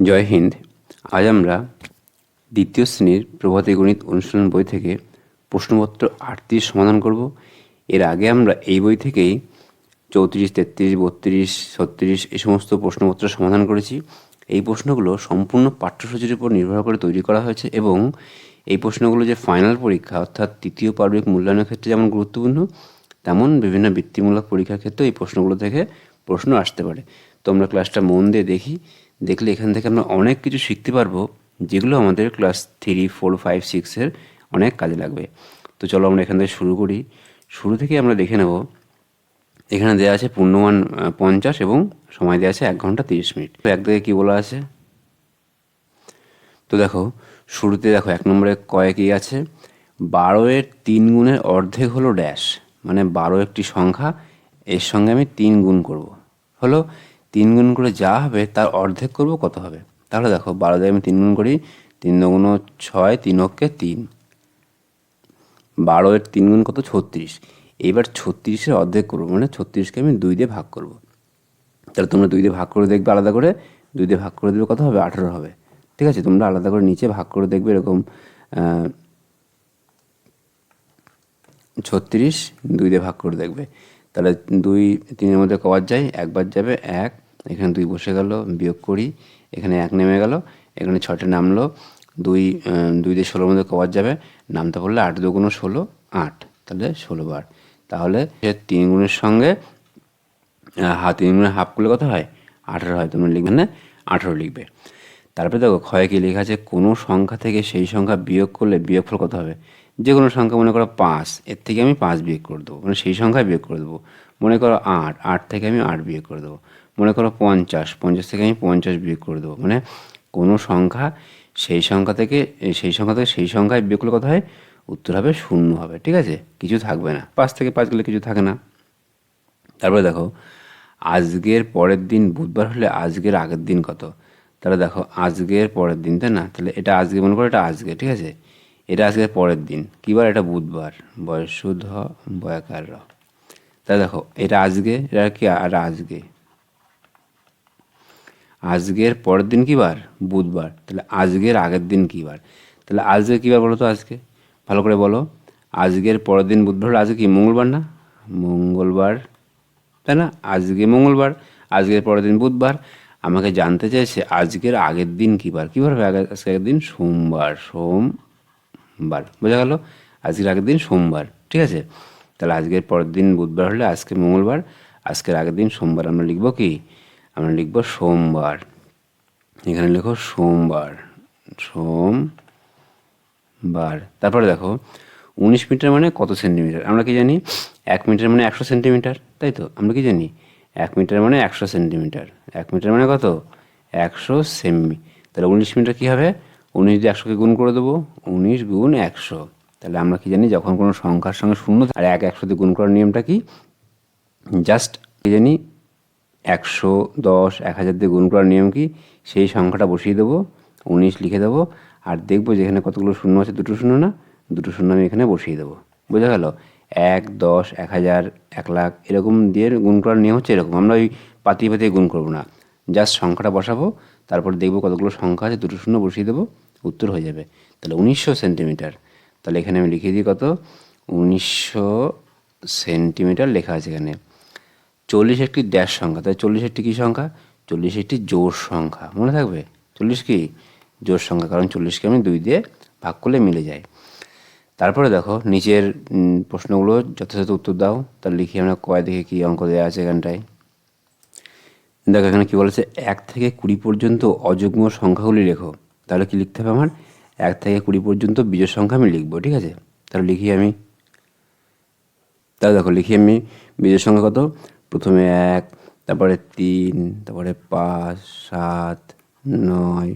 জয় হিন্দ। আজ আমরা দ্বিতীয় শ্রেণির প্রভাতী গণিত অনুশীলন বই থেকে প্রশ্নপত্র আটত্রিশ সমাধান করব। এর আগে আমরা এই বই থেকেই চৌত্রিশ, তেত্রিশ, বত্রিশ, ছত্রিশ এই সমস্ত প্রশ্নপত্র সমাধান করেছি। এই প্রশ্নগুলো সম্পূর্ণ পাঠ্যসূচির উপর নির্ভর করে তৈরি করা হয়েছে এবং এই প্রশ্নগুলো যে ফাইনাল পরীক্ষা অর্থাৎ তৃতীয় পার্বিক মূল্যায়নের ক্ষেত্রে যেমন গুরুত্বপূর্ণ, তেমন বিভিন্ন বৃত্তিমূলক পরীক্ষার ক্ষেত্রেও এই প্রশ্নগুলো থেকে প্রশ্ন আসতে পারে। তো আমরা ক্লাসটা মন দিয়ে দেখি দেখলে এখান থেকে আমরা অনেক কিছু শিখতে পারব, যেগুলো আমাদের ক্লাস থ্রি ফোর ফাইভ সিক্সের অনেক কাজে লাগবে। তো চলো আমরা এখান থেকে শুরু করি। শুরু থেকে আমরা দেখে নেব। এখানে দেওয়া আছে পূর্ণমান পঞ্চাশ এবং সময় দেওয়া আছে এক ঘণ্টা তিরিশ মিনিট। তো একদিকে কী বলা আছে? তো দেখো, শুরুতে দেখো, এক নম্বরে কয়ে কি আছে? বারো এর তিন গুণের অর্ধেক হলো ড্যাশ মানে বারো একটি সংখ্যা, এর সঙ্গে আমি তিন গুণ করব। হলো তিন গুণ করে যা হবে, তার অর্ধেক করব কত হবে? তাহলে দেখো, বারো দিয়ে আমি তিন গুণ করি, তিন দুগুণ ছয়, তিন অক্ষে তিন। বারো এর তিন গুণ কত? ছত্রিশ। এইবার ছত্রিশের অর্ধেক করব মানে ছত্রিশকে আমি দুই দিয়ে ভাগ করব। তাহলে তোমরা দুই দিয়ে ভাগ করে দেখবে আলাদা করে, দুই দিয়ে ভাগ করে দেবে কত হবে? আঠেরো হবে। ঠিক আছে? তোমরা আলাদা করে নিচে ভাগ করে দেখবে এরকম ছত্রিশ দুই দিয়ে ভাগ করে দেখবে। তাহলে দুই তিনের মধ্যে কবার যায়? একবার যাবে এক এখানে দুই বসে গেল, বিয়োগ করি এখানে এক নেমে গেল, এখানে ছটা নামলো, দুই দুই দিয়ে ষোলোর মধ্যে কবার যাবে, নামতে পড়লে আট দুগুণ ষোলো, আট, তাহলে ষোলো বার। তাহলে সে তিন গুণের সঙ্গে হাত তিন গুণের হাফ করলে কত হয়? আঠেরো হয়, তোমরা লিখবে না? আঠেরো লিখবে। তারপরে দেখো, ক্ষয়ে কি লেখা আছে? কোনো সংখ্যা থেকে সেই সংখ্যা বিয়োগ করলে বিয়োগফল কত হবে? যে কোনো সংখ্যা, মনে করো পাঁচ, এর থেকে আমি পাঁচ বিয়োগ করে দেবো। মানে সেই সংখ্যায় বিয়োগ করে দেবো। মনে করো আট আট থেকে আমি আট বিয়োগ করে দেবো। মনে করো পঞ্চাশ পঞ্চাশ থেকে আমি পঞ্চাশ বিয়োগ করে দেবো। মানে কোনো সংখ্যা সেই সংখ্যা থেকে, সেই সংখ্যা থেকে সেই সংখ্যায় বিয়োগ করলে কত হয়? উত্তর হবে শূন্য হবে, ঠিক আছে? কিছু থাকবে না। পাঁচ থেকে পাঁচ গেলে কিছু থাকে না। তারপরে দেখো, আজকের পরের দিন বুধবার হলে আজকের আগের দিন কত? তাহলে দেখো, আজকের পরের দিন, তাই না? তাহলে এটা আজকে, মনে করো এটা আজকে, ঠিক আছে? এটা আজকের পরের দিন, কিবার এটা বুধবার? বয়সুধ বয়াকার তাহলে দেখো, এটা আজকে, এটা কি, আর আজকে? আজকের পরের দিন কী বার? বুধবার। তাহলে আজকের আগের দিন কী বার? তাহলে আজকে কী বার বলো তো আজকে? ভালো করে বলো। আজকের পরের দিন বুধবার আজকে কি? মঙ্গলবার না? মঙ্গলবার। তাই না? আজকে মঙ্গলবার, আজকের পরের দিন বুধবার। আমাকে জানতে চাইছে আজকের আগের দিন কী বার? কী বার হবে আজকে আগের দিন? সোমবার। সোমবার। বোঝা গেল? আজকের আগের দিন সোমবার। ঠিক আছে? তাহলে আজকের পরের দিন বুধবার হলে আজকে মঙ্গলবার, আজকের আগের দিন সোমবার আমরা লিখব কি? আমরা লিখব সোমবার। এখানে লেখো সোমবার। সোম বার তারপরে দেখো, উনিশ মিটার মানে কত সেন্টিমিটার? আমরা কি জানি? এক মিটার মানে একশো সেন্টিমিটার, তাই তো? আমরা কি জানি? এক মিটার মানে একশো সেন্টিমিটার। এক মিটার মানে কত? একশো সেমি। তাহলে উনিশ মিটার কী হবে? উনিশ দিয়ে একশোকে গুণ করে দেবো। উনিশ গুণ একশো। তাহলে আমরা কি জানি, যখন কোনো সংখ্যার সঙ্গে শূন্য আর এক একশো দিয়ে গুণ করার নিয়মটা কি? জাস্ট কি জানি একশো দশ এক হাজার দিয়ে গুণ করার নিয়ম কি? সেই সংখ্যাটা বসিয়ে দেবো, উনিশ লিখে দেবো, আর দেখব যেখানে কতগুলো শূন্য আছে, দুটো শূন্য না? দুটো শূন্য আমি এখানে বসিয়ে দেবো। বোঝা গেল? এক দশ এক হাজার এক লাখ এরকম দিয়ে গুণ করার নিয়ম হচ্ছে এরকম। আমরা ওই পাতিয়ে পাতিয়ে গুণ করব না। জাস্ট সংখ্যাটা বসাবো, তারপর দেখব কতগুলো সংখ্যা আছে, দুটো শূন্য বসিয়ে দেবো, উত্তর হয়ে যাবে। তাহলে উনিশশো সেন্টিমিটার। তাহলে এখানে আমি লিখে দিই কত? উনিশশো সেন্টিমিটার লেখা আছে এখানে। চল্লিশ একটি ড্যাশ সংখ্যা তাই চল্লিশ একটি কী সংখ্যা? চল্লিশ একটি জোর সংখ্যা, মনে থাকবে? চল্লিশ কি? জোর সংখ্যা, কারণ চল্লিশকে আমি দুই দিয়ে ভাগ করলে মিলে যায়। তারপরে দেখো, নিচের প্রশ্নগুলো যথাযথ উত্তর দাও তার লিখি আমরা কয় দেখে কী অঙ্ক দেওয়া আছে এখানটায়। দেখো, এখানে কী বলেছে? এক থেকে কুড়ি পর্যন্ত অযুগ্ম সংখ্যাগুলি লেখো। তাহলে কি লিখতে হবে আমার? এক থেকে কুড়ি পর্যন্ত বিজোড় সংখ্যা আমি লিখব, ঠিক আছে? তাহলে লিখি আমি। তাহলে দেখো, লিখি আমি বীজের সংখ্যা কত? প্রথমে এক, তারপরে তিন, তারপরে পাঁচ, সাত, নয়,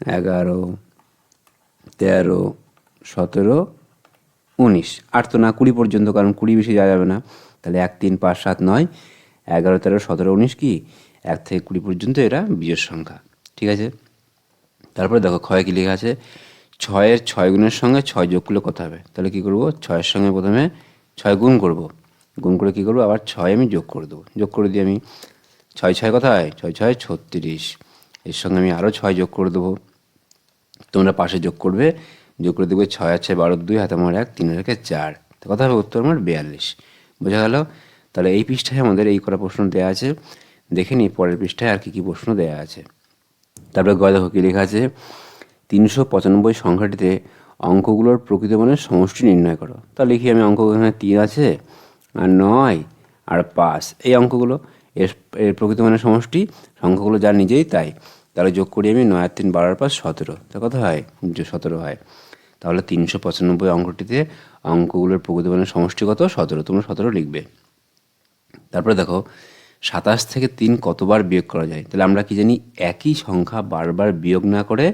এগারো, তেরো, সতেরো, উনিশ। আট তো না কুড়ি পর্যন্ত, কারণ কুড়ি বেশি যাওয়া যাবে না। তাহলে এক, তিন, পাঁচ, সাত, নয়, এগারো, তেরো, সতেরো, উনিশ কি? এক থেকে কুড়ি পর্যন্ত এরা বীজের সংখ্যা। ঠিক আছে? তারপরে দেখো, ক্ষয় কি লেখা আছে? ছয়ের ছয় গুণের সঙ্গে ছয় যোগ করলে কত হবে? তাহলে কী করব? ছয়ের সঙ্গে প্রথমে ছয় গুণ করব। গুণ করে কী করব? আবার ছয় আমি যোগ করে দেবো। যোগ করে দিই আমি ছয় ছয় কত হয় ছয় ছয় ছত্রিশ। এর সঙ্গে আমি আরও ছয় যোগ করে দেবো। তোমরা পাশে যোগ করবে। যোগ করে দেখবে ছয় আর ছয় বারো দুই, হাতে আমার এক, তিন রেখে চার। তো কথা হবে উত্তর আমার বিয়াল্লিশ। বোঝা গেল? তাহলে এই পৃষ্ঠায় আমাদের এই করা প্রশ্ন দেওয়া আছে। দেখে নিই পরের পৃষ্ঠায় আর কী কী প্রশ্ন দেওয়া আছে। তারপরে গয় দেখো কী লেখা আছে? তিনশো পঁচানব্বই সংখ্যাটিতে অঙ্কগুলোর প্রকৃত মানের সমষ্টি নির্ণয় করো। তা লিখি আমি অঙ্ক এখানে তিন আছে। আর নয়, আর পাঁচ। এই অঙ্কগুলো, এর প্রকৃত মানের সমষ্টি, সংখ্যাগুলো যা নিজেই তাই। তাহলে যোগ করি আমি নয় আর তিন বারোর পাঁচ সতেরো। তা কত হয়? সতেরো হয়। তাহলে তিনশো পঁচানব্বই অঙ্কটিতে অঙ্কগুলোর প্রকৃত মানের সমষ্টি কত? সতেরো। তোমরা সতেরো লিখবে। তারপরে দেখো, সাতাশ থেকে তিন কতবার বিয়োগ করা যায়? তাহলে আমরা কি জানি? একই সংখ্যা বারবার বিয়োগ না করে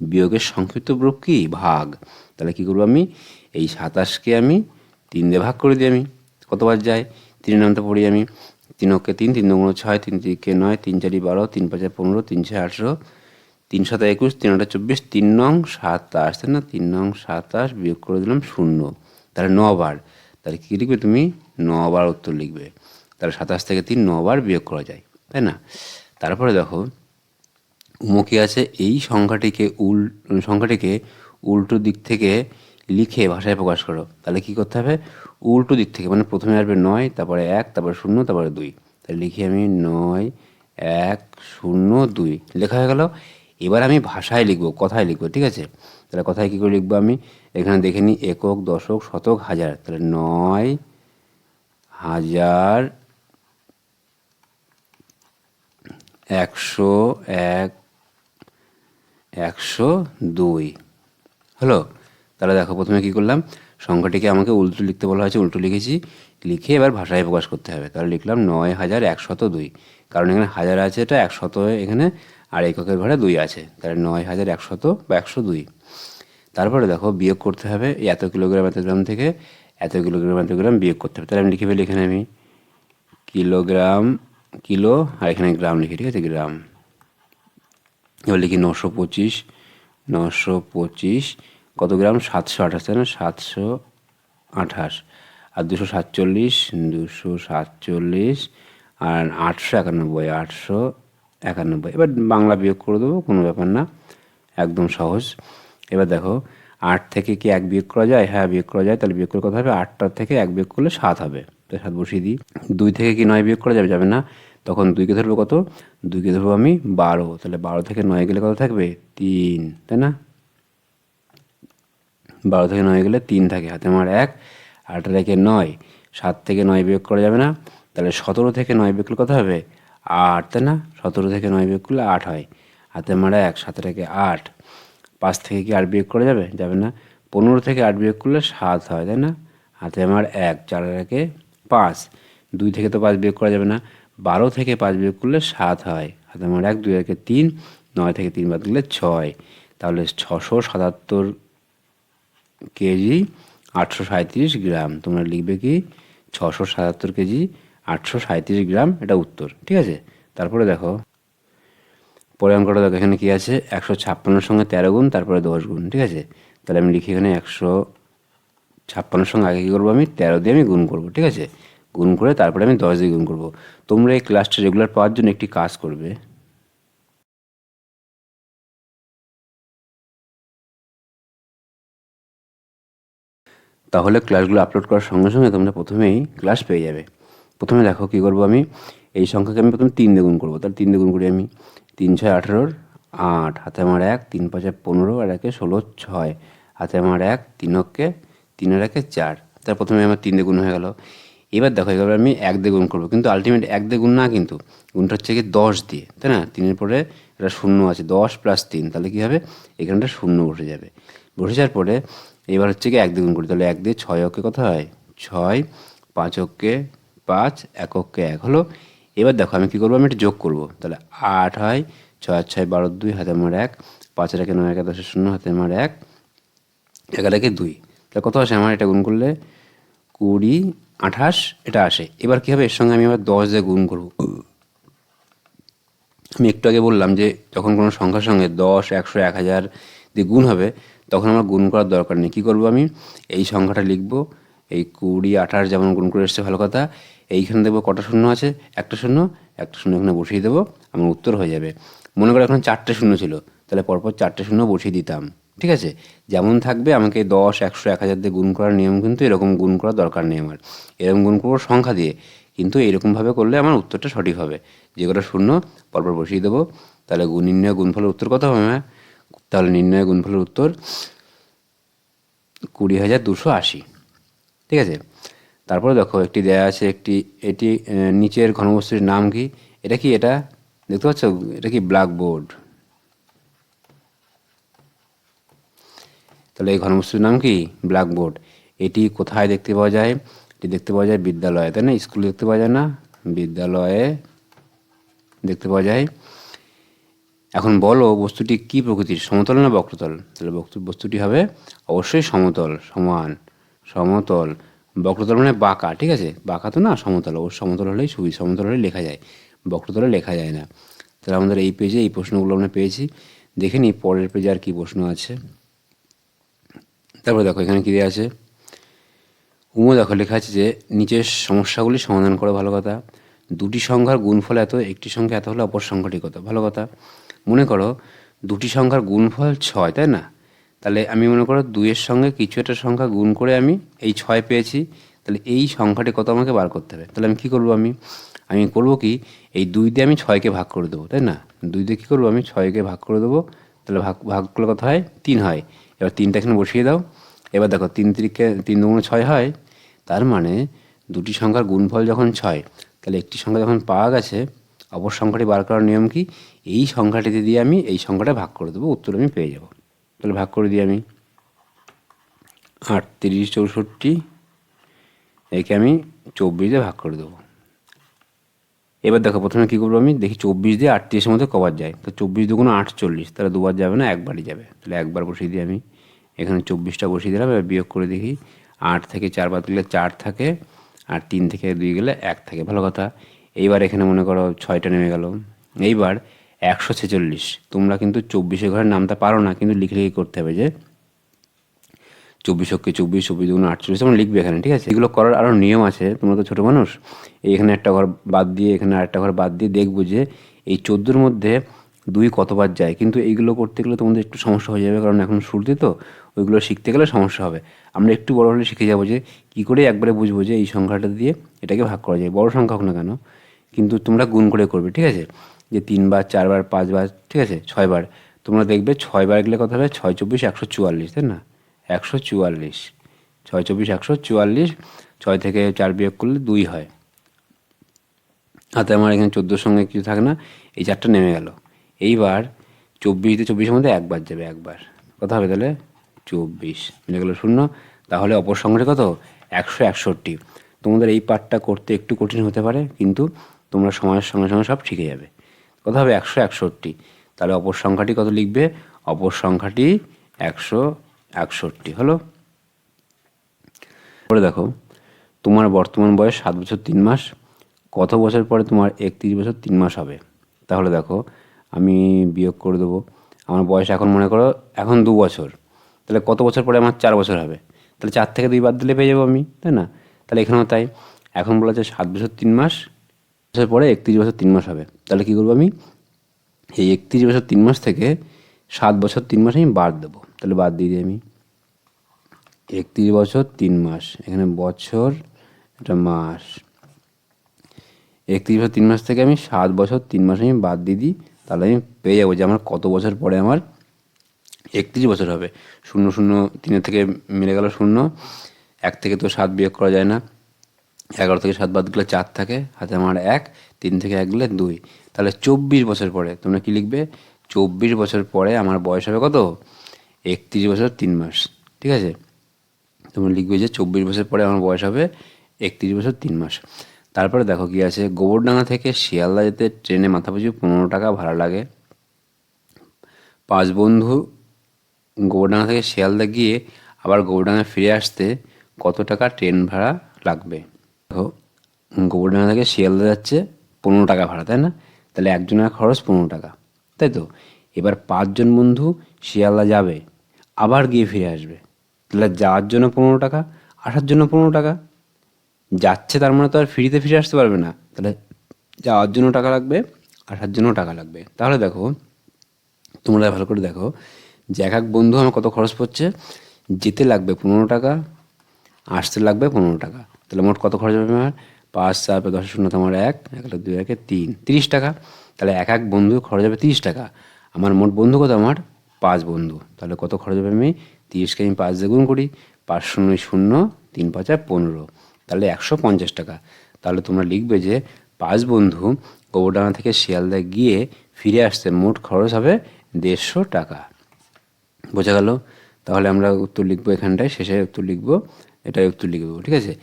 বিয়োগের সংক্ষিপ্ত রূপ কি? ভাগ। তাহলে কি করব আমি? এই সাতাশকে আমি তিন দিয়ে ভাগ করে দিই আমি। কতবার যায় তিনের নামটা পড়ি আমি। তিন অক্ষে তিন তিন দুগুণ ছয়, তিন তিনকে নয়, তিন চারি বারো, তিন পাঁচে পনেরো, তিন ছয় আঠেরো, তিন সাত একুশ, তিন আটা চব্বিশ, তিন নং সাতাশ। তাই না? তিন নং সাতাশ বিয়োগ করে দিলাম শূন্য। তাহলে নবার। তাহলে কী লিখবে তুমি? নবার উত্তর লিখবে। তাহলে সাতাশ থেকে তিন নবার বিয়োগ করা যায়। তাই না? তারপরে দেখো, উমকি আছে এই সংখ্যাটিকে উল সংখ্যাটিকে উল্টো দিক থেকে লিখে ভাষায় প্রকাশ করো। তাহলে কি করতে হবে? উল্টো দিক থেকে মানে প্রথমে আসবে নয়, তারপরে এক, তারপরে শূন্য, তারপরে দুই। তাহলে লিখি আমি নয়, এক, শূন্য, দুই। লেখা হয়ে গেল। এবার আমি ভাষায় লিখব, কথায় লিখব, ঠিক আছে? তাহলে কথায় কী করে লিখব আমি? এখানে দেখে নিই, একক, দশক, শতক, হাজার। তাহলে নয়, হাজার, একশো এক, একশো দুই। হলো? তাহলে দেখো প্রথমে কী করলাম, সংখ্যাটিকে আমাকে উল্টো লিখতে বলা হয়েছে, উল্টো লিখেছি, লিখে এবার ভাষায় প্রকাশ করতে হবে। তাহলে লিখলাম নয় হাজার একশত দুই। কারণ এখানে হাজার আছে, এটা একশত, এখানে আর এককের ঘরে দুই আছে। তাহলে নয় হাজার একশত বা একশো দুই। তারপরে দেখো বিয়োগ করতে হবে এত কিলোগ্রাম, এত গ্রাম থেকে এত কিলোগ্রাম, এত গ্রাম বিয়োগ করতে হবে। তাহলে আমি লিখে ফেলি এখানে আমি, কিলোগ্রাম, কিলো, আর এখানে গ্রাম লিখি, ঠিক আছে? গ্রাম। এবার লিখি নশো পঁচিশ নশো পঁচিশ কত গ্রাম? সাতশো আঠাশ, তাই না? সাতশো আঠাশ। আর দুশো সাতচল্লিশ দুশো সাতচল্লিশ, আর আটশো একানব্বই আটশো একানব্বই। এবার বাংলা বিয়োগ করে দেবো, কোনো ব্যাপার না, একদম সহজ। এবার দেখো, আট থেকে কি এক বিয়োগ করা যায়? হ্যাঁ বিয়োগ করা যায়। তাহলে বিয়োগ করে কথা হবে? আটটা থেকে এক বিয়োগ করলে সাত হবে। তো সাত বসিয়ে দিই। দুই থেকে কি নয় বিয়োগ করা যাবে? যাবে না। তখন দুইকে ধরবো কত? দুইকে ধরবো আমি বারো। তাহলে বারো থেকে নয় গেলে কত থাকবে? তিন, তাই না? বারো থেকে নয় গেলে তিন থাকে হাতে। আমার এক, আট রেখে নয়, সাত থেকে নয় বিয়োগ করা যাবে না। তাহলে সতেরো থেকে নয় বিয়োগ করলে কত হবে? আট, তাই না? সতেরো থেকে নয় বিয়োগ করলে আট হয়। হাতে আমার এক, সাত রেখে আট। পাঁচ থেকে কি আট বিয়োগ করা যাবে? যাবে না। পনেরো থেকে আট বিয়োগ করলে সাত হয়, তাই না? হাতে আমার এক, চার রেখে পাঁচ। দুই থেকে তো পাঁচ বিয়োগ করা যাবে না। বারো থেকে পাঁচ বিয়োগ করলে সাত হয়। হাতে আমার এক, দুই রেখে তিন, নয় থেকে তিন বাদ দিলে ছয়। তাহলে ছশো সাতাত্তর কেজি আটশো সাঁত্রিশ গ্রাম। তোমরা লিখবে কি? ছশো সাতাত্তর কেজি আটশো সাঁত্রিশ গ্রাম। এটা উত্তর, ঠিক আছে? তারপরে দেখো। পরে অঙ্কটা দেখো, এখানে কী আছে? একশো ছাপ্পান্নর সঙ্গে তেরো গুণ, তারপরে দশ গুণ, ঠিক আছে? তাহলে আমি লিখি এখানে একশো ছাপ্পান্নর সঙ্গে আগে কী করব আমি? তেরো দিয়ে আমি গুণ করব, ঠিক আছে? গুণ করে তারপরে আমি দশ দিয়ে গুণ করব। তোমরা এই ক্লাসটা রেগুলার পাওয়ার জন্য একটি কাজ করবে। তাহলে ক্লাসগুলো আপলোড করার সঙ্গে সঙ্গে তোমরা প্রথমেই ক্লাস পেয়ে যাবে। প্রথমে দেখো কী করব আমি? এই সংখ্যাকে আমি প্রথমে তিন দিয়ে গুণ করব। তাহলে তিন দিয়ে গুণ করি আমি। তিন ছয় আঠেরোর আট, হাতে আমার এক, তিন পাঁচে পনেরো, আর একে ষোলো ছয়, হাতে আমার এক, তিন অক্ষে তিনের একে চার। তার প্রথমে আমার তিন দিয়ে গুণ হয়ে গেল। এবার দেখো এবার আমি এক দিয়ে গুণ করব। কিন্তু আলটিমেট এক দিয়ে গুণ না কিন্তু, গুণটা হচ্ছে কি দশ দিয়ে, তাই না? তিনের পরে একটা শূন্য আছে, দশ প্লাস তিন, তাহলে কী হবে? এখানটা শূন্য বসে যাবে। বসে যাওয়ার পরে এবার হচ্ছে কি এক দিয়ে গুণ করি, তাহলে এক দিয়ে ছয় অক্ষে কত হয়? ছয়, পাঁচ অক্ষে পাঁচ, এক অক্ষে এক হলো। এবার দেখো আমি কী করব? আমি একটা যোগ করব। তাহলে আট হয়, ছয় আর ছয় বারো দুই, হাতে আমার এক। পাঁচের একে নয়, একে দশের শূন্য, হাতে আমার এক। এগারো একে দুই। তাহলে কত আসে? আমার এটা গুণ করলে কুড়ি, আঠাশ, এটা আসে। এবার কী হবে? এর সঙ্গে আমি আবার দশ দিয়ে গুণ করব। আমি একটু আগে বললাম যে যখন কোনো সংখ্যার সঙ্গে দশ, একশো, এক হাজার দিয়ে গুণ হবে তখন আমার গুণ করার দরকার নেই। কী করব আমি? এই সংখ্যাটা লিখব, এই কুড়ি, আঠাশ যেমন গুণ করে এসছে, ভালো কথা। এইখানে দেখব কটা শূন্য আছে? একটা শূন্য একটা শূন্য এখানে বসিয়ে দেবো, আমার উত্তর হয়ে যাবে। মনে করো এখন চারটে শূন্য ছিল, তাহলে পরপর চারটে শূন্য বসিয়ে দিতাম, ঠিক আছে? যেমন থাকবে, আমাকে দশ, একশো, এক হাজার দিয়ে গুণ করার নিয়ম কিন্তু এরকম গুণ করার দরকার নেই আমার। এরকম গুণ করব সংখ্যা দিয়ে, কিন্তু এরকমভাবে করলে আমার উত্তরটা সঠিক হবে। যে কটা শূন্য, পরপর বসিয়ে দেবো, তাহলে গুণ নির্ণয়, গুণফলের উত্তর কত হবে হ্যাঁ তাহলে নির্ণয় গুণফলের উত্তর কুড়ি হাজার দুশো আশি। ঠিক আছে? তারপরে দেখো একটি দেয়া আছে একটি, এটি নিচের ঘনবস্তুর নাম কি? এটা কি এটা? দেখতে পাচ্ছ? এটা কি ব্ল্যাকবোর্ড? তাহলে এই ঘনবস্তুর নাম কি? ব্ল্যাকবোর্ড। এটি কোথায় দেখতে পাওয়া যায়? এটি দেখতে পাওয়া যায় বিদ্যালয়ে, তাই না? স্কুলে দেখতে পাওয়া যায় না? বিদ্যালয়ে দেখতে পাওয়া যায়। এখন বলো বস্তুটি কি প্রকৃতির? সমতল না বক্রতল? তাহলে বস্তু- বস্তুটি হবে অবশ্যই সমতল, সমান, সমতল। বক্রতল মানে বাঁকা, ঠিক আছে? বাঁকা তো না, সমতল। ও সমতল হলেই সুবিধা সমতল হলেই লেখা যায়। বক্রতলে লেখা যায় না। তাহলে আমাদের এই পেজে এই প্রশ্নগুলো আমরা পেয়েছি। দেখে নিই, পরের পেজে আর কি প্রশ্ন আছে। তারপরে দেখো, এখানে কী আছে? উমো, দেখো, লেখা আছে যে, নিচের সমস্যাগুলি সমাধান করা ভালো কথা। দুটি সংখ্যার গুণফল এত, একটি সংখ্যা এত হলে অপর সংখ্যাটি কত? ভালো কথা। মনে করো দুটি সংখ্যার গুণফল ছয়, তাই না? তাহলে আমি মনে করো দুইয়ের সঙ্গে কিছু একটা সংখ্যা গুণ করে আমি এই ছয় পেয়েছি, তাহলে এই সংখ্যাটি কত আমাকে বার করতে হবে? তাহলে আমি কী করব আমি? আমি করব কি, এই দুই দিয়ে আমি ছয়কে ভাগ করে দেবো, তাই না? দুই দিয়ে কী করব আমি? ছয়কে ভাগ করে দেবো, তাহলে ভাগ ভাগ করলে কত হয়? তিন হয়। এবার তিনটা এখানে বসিয়ে দাও। এবার দেখো তিন তিরিকে, তিন দুগুণ ছয় হয়, তার মানে দুটি সংখ্যার গুণফল যখন ছয়, তাহলে একটি সংখ্যা যখন পাওয়া গেছে, অপর সংখ্যাটি বার করার নিয়ম কি? এই সংখ্যাটিতে দিয়ে আমি এই সংখ্যাটা ভাগ করে দেবো, উত্তর আমি পেয়ে যাব। তাহলে ভাগ করে দিই আমি। আটত্রিশ চৌষট্টি, একে আমি চব্বিশ দিয়ে ভাগ করে দেবো। এবার দেখো, প্রথমে কী করব আমি? দেখি চব্বিশ দিয়ে আটত্রিশের মধ্যে কবার যায়। তো চব্বিশ দুগুণ আটচল্লিশ তাহলে দুবার যাবে না, একবারই যাবে। তাহলে একবার বসিয়ে দিই আমি। এখানে চব্বিশটা বসিয়ে দিলাম, এবার বিয়োগ করে দেখি। আট থেকে চার বাদ দিলে চার থাকে, আর তিন থেকে দুই গেলে এক থাকে। ভালো কথা। এইবার এখানে মনে করো ছয়টা নেমে গেল। এইবার একশো ছেচল্লিশ। তোমরা কিন্তু চব্বিশে ঘরের নামটা পারো না, কিন্তু লিখে লিখে করতে হবে যে চব্বিশ অক্ষে চব্বিশ চব্বিশ দুগুণ আটচল্লিশ, তোমরা লিখবে এখানে, ঠিক আছে? এগুলো করার আরও নিয়ম আছে, তোমরা তো ছোটো মানুষ। এখানে একটা ঘর বাদ দিয়ে, এখানে আরেকটা ঘর বাদ দিয়ে দেখব যে এই চোদ্দোর মধ্যে দুই কতবার যায়। কিন্তু এইগুলো করতে গেলে তোমাদের একটু সমস্যা হয়ে যাবে, কারণ এখন শুরুতে তো, ওইগুলো শিখতে গেলে সমস্যা হবে। আমরা একটু বড় হলে শিখে যাব যে কী করে একবারে বুঝব যে এই সংখ্যাটা দিয়ে এটাকে ভাগ করা যায়। বড় সংখ্যা হোক না কেন, কিন্তু তোমরা গুণ করে করবে, ঠিক আছে? যে তিনবার, চারবার, পাঁচবার, ঠিক আছে, ছয়বার। তোমরা দেখবে ছয়বার গেলে কথা হবে? ছয় চব্বিশ একশো চুয়াল্লিশ, তাই না? একশো চুয়াল্লিশ ছয় চব্বিশ একশো চুয়াল্লিশ, ছয় থেকে চার বিয়োগ করলে দুই হয়। হাতে আমার এখানে চোদ্দোর সঙ্গে কিছু থাকে না, এই চারটা নেমে গেল। এইবার চব্বিশ দিয়ে চব্বিশের মধ্যে একবার যাবে, একবার। কত হবে তাহলে? চব্বিশ। মিলে গেলো শূন্য। তাহলে অপর সংখ্যাটা কত? একশো একষট্টি। তোমাদের এই পার্টটা করতে একটু কঠিন হতে পারে, কিন্তু তোমরা সময়ের সঙ্গে সঙ্গে সব শিখে যাবে। কত হবে একশো একষট্টি। তাহলে অপর সংখ্যাটি কত লিখবে? অপর সংখ্যাটি একশো একষট্টি। হলো? পরে দেখো, তোমার বর্তমান বয়স সাত বছর তিন মাস, কত বছর পরে তোমার একত্রিশ বছর তিন মাস হবে? তাহলে দেখো, আমি বিয়োগ করে দেবো। আমার বয়স এখন মনে করো, এখন দু বছর। তাহলে কত বছর পরে আমার চার বছর হবে? তাহলে চার থেকে দুই বাদ দিলে পেয়ে যাব আমি, তাই না? তাহলে এখানেও তাই। এখন বলা যায় সাত বছর তিন মাস বছর পরে একত্রিশ বছর তিন মাস হবে। তাহলে কী করব আমি? এই একত্রিশ বছর তিন মাস থেকে সাত বছর তিন মাস আমি বাদ দেবো। তাহলে বাদ দিয়ে দিই আমি। একত্রিশ বছর তিন মাস, এখানে বছর, এটা মাস। একত্রিশ বছর তিন মাস থেকে আমি সাত বছর তিন মাস আমি বাদ দিয়ে দিই, তাহলে আমি পেয়ে যাব যে আমার কত বছর পরে আমার একত্রিশ বছর হবে। শূন্য শূন্য তিনের থেকে মিলে গেল শূন্য, এক থেকে তো সাত বিয়োগ করা যায় না। এগারো থেকে সাত বাদ গেলে চার থাকে, হাতে আমার এক, তিন থেকে এক গেলে দুই। তাহলে চব্বিশ বছর পরে তোমরা কি লিখবে? চব্বিশ বছর পরে আমার বয়স হবে কত? একত্রিশ বছর তিন মাস। ঠিক আছে? তোমরা লিখবে যে চব্বিশ বছর পরে আমার বয়স হবে একত্রিশ বছর তিন মাস। তারপরে দেখো কি আছে? গোবরডাঙ্গা থেকে শিয়ালদা যেতে ট্রেনে মাথাপিছু পনেরো টাকা ভাড়া লাগে। পাঁচ বন্ধু গোবরডাঙ্গা থেকে শিয়ালদা গিয়ে আবার গোবরডাঙ্গা ফিরে আসতে কত টাকা ট্রেন ভাড়া লাগবে? দেখো গোবরডাঙ্গা থেকে শিয়ালদা যাচ্ছে পনেরো টাকা ভাড়া, তাই না? তাহলে একজনের খরচ পনেরো টাকা, তাই তো? এবার পাঁচজন বন্ধু শিয়ালদা যাবে, আবার গিয়ে ফিরে আসবে। তাহলে যাওয়ার জন্য পনেরো টাকা, আসার জন্য পনেরো টাকা। যাচ্ছে তার মানে তো আর ফ্রিতে ফিরে আসতে পারবে না। তাহলে যাওয়ার জন্য টাকা লাগবে, আসার জন্য টাকা লাগবে। তাহলে দেখো, তোমরা ভালো করে দেখো যে এক এক বন্ধু আমার কত খরচ পড়ছে। যেতে লাগবে পনেরো টাকা, আসতে লাগবে পনেরো টাকা। তাহলে মোট কত খরচ হবে আমার পাঁচ চার দশ, শূন্য, তোমার এক এক দুই, একে তিন। তিরিশ টাকা? তাহলে এক এক বন্ধু খরচ হবে তিরিশ টাকা। আমার মোট বন্ধু কত? আমার পাঁচ বন্ধু। তাহলে কত খরচ হবে আমি? তিরিশকে আমি পাঁচ দিয়ে গুণ করি। পাঁচ, শূন্য শূন্য, তিন, পাঁচা পনেরো। তাহলে একশো পঞ্চাশ টাকা। তাহলে তোমরা লিখবে যে পাঁচ বন্ধু গোবরডাঙ্গা থেকে শিয়ালদায় গিয়ে ফিরে আসতে মোট খরচ হবে দেড়শো টাকা। বোঝা গেল? তাহলে আমরা উত্তর লিখব এখানটায়, শেষে উত্তর লিখব এটাই উত্তর লিখব, ঠিক আছে?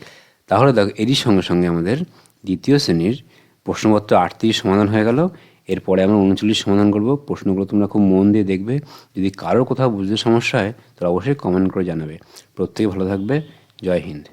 তাহলে দেখো, এরই সঙ্গে সঙ্গে আমাদের দ্বিতীয় শ্রেণির প্রশ্নপত্র আটত্রিশ সমাধান হয়ে গেল। এরপরে আমরা উনচল্লিশ সমাধান করব। প্রশ্নগুলো তোমরা খুব মন দিয়ে দেখবে। যদি কারও কোথাও বুঝতে সমস্যা হয়, তাহলে অবশ্যই কমেন্ট করে জানাবে। প্রত্যেকে ভালো থাকবে। জয় হিন্দ।